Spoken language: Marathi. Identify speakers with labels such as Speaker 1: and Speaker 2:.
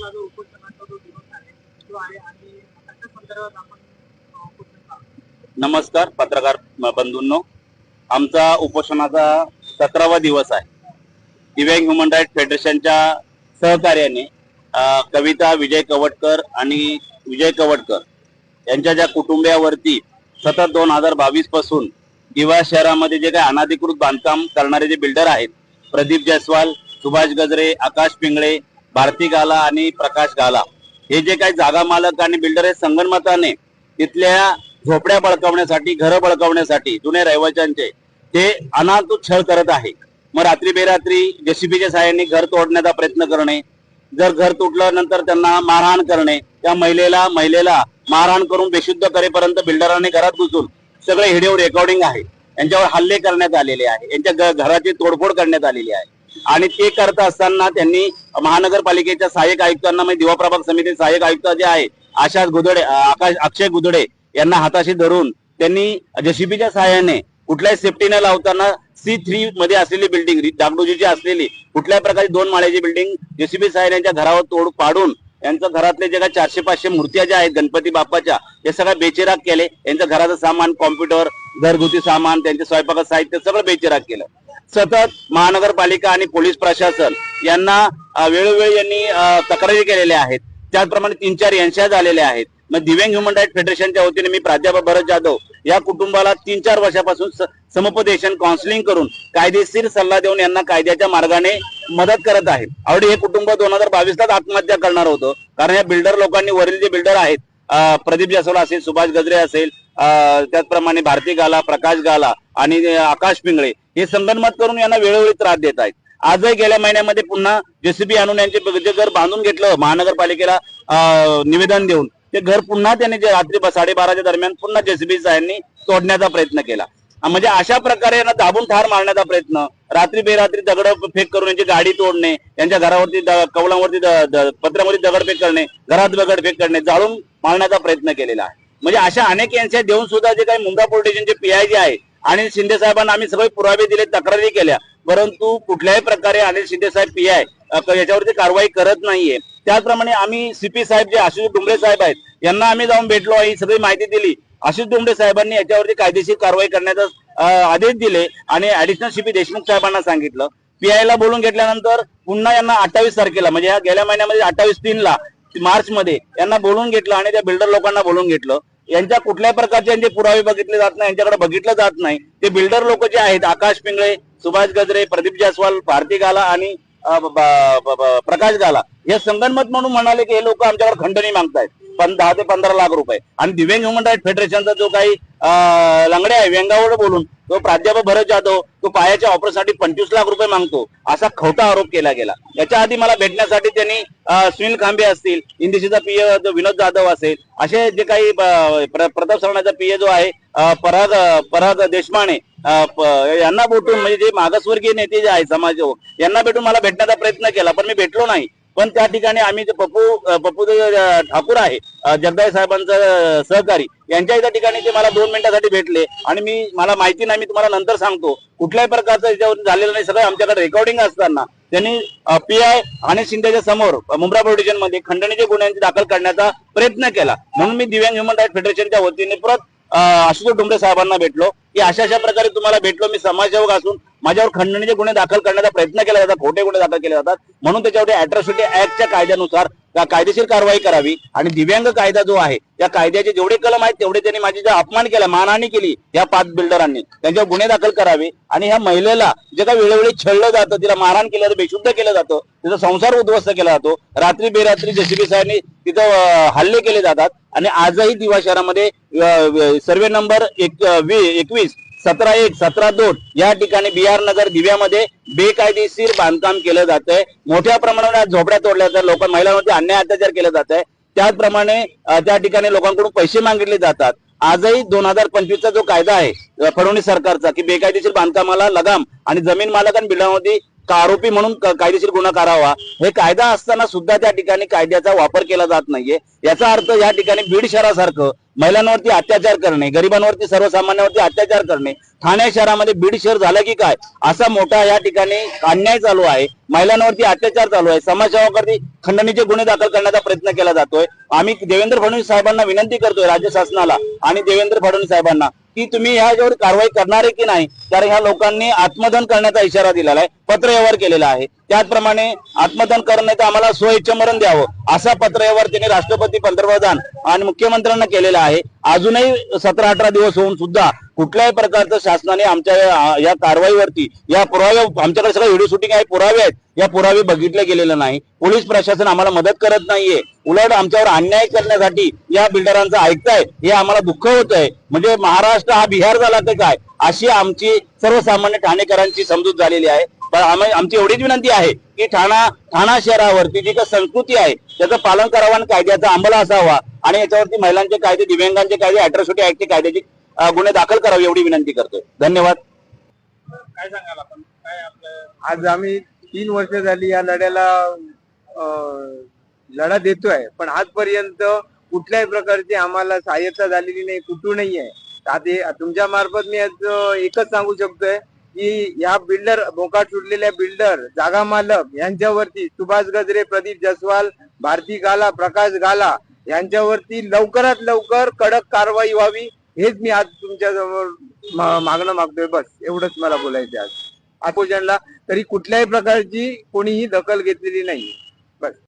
Speaker 1: आजचा जो उपोषणाचा जो आहे तो आहे आणि त्याच्या संदर्भात आपण उपोषण
Speaker 2: नमस्कार पत्रकार बंधूंनो. आमचा उपोषणाचा सतरावा दिवस आहे. दिव्यांग ह्युमन राईट फेडरेशनच्या सहकार्याने कविता विजय कवटकर आणि विजय कवटकर यांच्या ज्या कुटुंबियावरती सतत दोन हजार बावीसपासून दिवा शहरामध्ये जे काही अनाधिकृत बांधकाम करणारे जे बिल्डर आहेत प्रदीप जयस्वाल सुभाष गजरे आकाश पिंगळे भारती गाला आणि प्रकाश गाला. हे जे काही जागा मालक आणि बिल्डर आहेत संगणमताने तिथल्या झोपड्या बळकावण्यासाठी घरं बळकावण्यासाठी जुने रहिवाशांचे ते अनातू छळ करत आहे मग रात्री बेरात्री जेसीबीच्या सहाय्याने घर तोडण्याचा प्रयत्न करणे जर घर तुटलं नंतर त्यांना मारहाण करणे त्या महिलेला महिलेला मारहाण करून बेशुद्ध करेपर्यंत बिल्डरांनी घरात घुसून सगळे व्हिडिओ रेकॉर्डिंग आहे. यांच्यावर हल्ले करण्यात आलेले आहे. यांच्या घराची तोडफोड करण्यात आलेली आहे. आणि ते करत असताना त्यांनी महानगरपालिकेच्या सहाय्यक आयुक्तांना म्हणजे दिवा प्रभाग समिती सहाय्यक आयुक्त जे आहे आशास गुदडे आकाश अक्षय गुदडे यांना हाताशी धरून त्यांनी जेसीबीच्या सहाय्याने कुठल्याही सेफ्टी न लावताना सी थ्री मध्ये असलेली बिल्डिंग डागडोजीची असलेली कुठल्याही प्रकारची दोन माळ्याची बिल्डिंग जेसीबी साहेब यांच्या घरावर तोड पाडून यांच्या घरातले जे काही चारशे पाचशे मूर्त्या ज्या आहेत गणपती बाप्पाच्या हे सगळ्या बेचेराग केले. यांच्या घराचं सामान कॉम्प्युटर घरगुती सामान त्यांचे स्वयंपाकाचं साहित्य सगळं बेचेराग केलं. सतत महानगरपालिका आणि पोलीस प्रशासन यांना वेळोवेळी यांनी तक्रारी केलेल्या आहेत. त्याचप्रमाणे तीन चार यांच्या झालेल्या आहेत. मग दिव्यांग ह्युमन राईट फेडरेशनच्या वतीने मी प्राध्यापक भरत जाधव या कुटुंबाला तीन चार वर्षापासून समुपदेशन काउन्सिलिंग करून कायदेशीर सल्ला देऊन यांना कायद्याच्या मार्गाने मदत करत आहे. आवडी हे कुटुंब दोन हजार बावीसलाच आत्महत्या करणार होतं. कारण या बिल्डर लोकांनी वरील जे बिल्डर आहेत प्रदीप जासवाल असेल सुभाष गजरे असेल त्याचप्रमाणे भारती गाला प्रकाश गाला आणि आकाश पिंगळे हे संगनमत करून यांना वेळोवेळी त्रास देत आहेत. आजही गेल्या महिन्यामध्ये पुन्हा जेसीबी आणून यांचे जे घर बांधून घेतलं महानगरपालिकेला निवेदन देऊन ते घर पुन्हा त्यांनी जे रात्री साडेबाराच्या दरम्यान पुन्हा जेसीबी यांनी तोडण्याचा प्रयत्न केला. म्हणजे अशा प्रकारे यांना दाबून ठार मारण्याचा प्रयत्न रात्री बेरात्री दगड फेक करून यांची गाडी तोडणे यांच्या घरावरती द- कौलांवरती पत्र्यावरती दगडफेक करणे घरात दगडफेक करणे जाळून मारण्याचा प्रयत्न केलेला आहे. म्हणजे अशा अनेक यांच्या देऊन सुद्धा जे काही मुंबा पोलीस स्टेशनचे पीआय जे आहे आणि शिंदे साहेबांना आम्ही सगळे पुरावे दिले तक्रारी केल्या. परंतु कुठल्याही प्रकारे अनिल शिंदे साहेब पी आय याच्यावरती कारवाई करत नाहीये. त्याचप्रमाणे आम्ही सीपी साहेब जे आशिष डुंबरे साहेब आहेत यांना आम्ही जाऊन भेटलो ही सगळी माहिती दिली. आशिष डोंबरे साहेबांनी याच्यावरती कायदेशीर कारवाई करण्याचा आदेश दिले आणि ऍडिशनल सीपी देशमुख साहेबांना सांगितलं. पीआय ला बोलून घेतल्यानंतर पुन्हा यांना अठ्ठावीस तारखेला म्हणजे या गेल्या महिन्यामध्ये अठ्ठावीस तीन ला मार्च मध्ये यांना बोलून घेतलं आणि त्या बिल्डर लोकांना बोलून घेतलं. यांच्या कुठल्याही प्रकारचे यांचे पुरावे बघितले जात नाही यांच्याकडे बघितलं जात नाही. ते बिल्डर लोक जे आहेत आकाश पिंगळे सुभाष गजरे प्रदीप जयस्वाल भारती गाला आणि प्रकाश गाला हे संगनमत म्हणून म्हणाले की हे लोक आमच्याकडे खंडणी मागतायत. दहा ते पंधरा लाख रुपये. आणि दिव्यांग ह्युमन राईट फेडरेशनचा जो काही लंगड्या लंगडे आहे व्यंगावर बोलून तो प्राध्यापक भरत जाधव तो पायाच्या ऑपरेशनसाठी पंचवीस लाख रुपये मागतो. असा खोटा आरोप केला गेला. याच्या आधी मला भेटण्यासाठी त्यांनी सुनील खांबे असतील इंदिशीचा पीए विनोद जाधव असेल असे जे काही प्रताप सरणाचा पीए जो आहे पराग पराग देशमाने यांना भेटून म्हणजे जे मागासवर्गीय नेते जे आहे समाज यांना भेटून मला भेटण्याचा प्रयत्न केला पण मी भेटलो नाही. पण त्या ठिकाणी आम्ही जे पप्पू पप्पू ठाकूर आहे अ, जगदाय साहेबांचा सहकारी यांच्या त्या ठिकाणी ते मला दोन मिनिटासाठी भेटले. आणि मी मला माहिती नाही मी तुम्हाला नंतर सांगतो. कुठल्याही प्रकारचं याच्यावर झालेलं नाही सगळं आमच्याकडे रेकॉर्डिंग असताना. त्यांनी पी आय आणि शिंदेच्या समोर मुंब्रा प्रोटेक्शनमध्ये खंडणीचे गुन्ह्यांची दाखल करण्याचा प्रयत्न केला. म्हणून मी दिव्यांग ह्युमन राईट फेडरेशनच्या वतीने परत आशुतोष डोंबरे साहेबांना भेटलो. की अशा अशा प्रकारे तुम्हाला भेटलो मी समाजसेवक असून माझ्यावर खंडणीचे गुन्हे दाखल करण्याचा प्रयत्न केला जातात खोटे गुन्हे दाखल केले जातात म्हणून त्याच्यावरती अॅट्रॉसिटी ऍक्टच्या कायद्यानुसार कायदेशीर कारवाई करावी. आणि दिव्यांग कायदा जो आहे या कायद्याचे जेवढे कलम आहेत तेवढे त्यांनी माझी जे अपमान केला मानहानी केली या पाच बिल्डरांनी त्यांच्यावर गुन्हे दाखल करावे. आणि ह्या महिलेला जे काही वेळोवेळी छळलं जातं तिला मारहाण केलं जातं बेशुद्ध केलं जातं तिचा संसार उद्ध्वस्त केला जातो. रात्री बेरात्री जेसीबी साहेबांनी तिथं हल्ले केले जातात. आणि आजही दिवा शहरामध्ये सर्वे नंबर एक एकवीस सतरा एक सतरा दोन या ठिकाणी बिहार नगर दिव्यामध्ये बेकायदेशीर बांधकाम केलं जात आहे मोठ्या प्रमाणावर झोपड्या तोडल्या जातात. लोक महिलांवरती अन्याय अत्याचार केला जात आहे त्याचप्रमाणे त्या ठिकाणी लोकांकडून पैसे मागितले जातात. आजही दोन हजार पंचवीसचा जो कायदा आहे फडणवीस सरकारचा की बेकायदेशीर बांधकामाला लगाम आणि जमीन मालक आणि बिल्डरमध्ये का आरोपी म्हणून कायदेशीर गुन्हा करावा? हे कायदा असताना सुद्धा त्या ठिकाणी कायद्याचा वापर केला जात नाहीये. याचा अर्थ या ठिकाणी बीड शहरासारखं महिलांवरती अत्याचार करणे गरिबांवरती सर्वसामान्यांवरती अत्याचार करणे ठाणे शहरामध्ये बीड शहर झालं की काय? असा मोठा या ठिकाणी अन्याय चालू आहे. महिलांवरती अत्याचार चालू आहे. समाजसेवावरती खंडणीचे गुन्हे दाखल करण्याचा प्रयत्न केला जातोय. आम्ही देवेंद्र फडणवीस साहेबांना विनंती करतोय राज्य शासनाला आणि देवेंद्र फडणवीस साहेबांना की तुम्ही ह्याच्यावर कारवाई करणार आहे की नाही? कारण ह्या लोकांनी आत्मदहन करण्याचा इशारा दिलेला आहे. पत्रव्यवहार केलेला आहे. त्याचप्रमाणे आत्मदहन करून तर आम्हाला स्वइच्छ मरण द्यावं. असा पत्रव्यवहार त्यांनी राष्ट्रपती पंतप्रधान आणि मुख्यमंत्र्यांना केलेला आहे. अजूनही सतरा अठरा दिवस होऊन सुद्धा कुठल्याही प्रकारचं शासनाने आमच्या या- कारवाईवरती या पुरावे आमच्याकडे सगळं व्हिडिओ शूटिंग आहे पुरावे आहेत. या पुरावे बघितले गेलेले नाही. पोलीस प्रशासन आम्हाला मदत करत नाहीये. उलट आमच्यावर अन्याय करण्यासाठी या बिल्डरांचं ऐकताय हे आम्हाला दुःख होत आहे म्हणजे महाराष्ट्र हा बिहार झाला तर काय? अशी आमची सर्वसामान्य ठाणेकरांची समजूत झालेली आहे. पण आम्ही आमची एवढीच विनंती आहे की ठाणा ठाणा शहरावरती जी काही संस्कृती आहे त्याचं पालन करावं आणि कायद्याचा अंमल असावा. आणि याच्यावरती महिलांचे कायदे दिव्यांगांचे कायदे अॅट्रॉसिटी ऍक्टचे कायद्याची गुन्हे दाखल करावे एवढी विनंती करतोय. धन्यवाद.
Speaker 1: काय सांगाल आपण? काय आपलं
Speaker 3: आज आम्ही तीन वर्ष झाली या लढ्याला लढा देतोय. पण आजपर्यंत कुठल्याही प्रकारची आम्हाला सहाय्यता झालेली नाही कुठूनही आहे. आता तुमच्या मार्फत मी आज एकच सांगू शकतोय की या बिल्डर बोकाट सुटलेल्या बिल्डर जागा मालक यांच्यावरती सुभाष गजरे प्रदीप जसवाल भारती गाला प्रकाश गाला यांच्यावरती लवकरात लवकर कडक कारवाई व्हावी हेच मी आज तुमच्यासमोर मागणं मागतोय. बस एवढंच मला बोलायचं आहे आज. आपोजनला तरी कुठल्याही प्रकारची कोणीही दखल घेतलेली नाही बस.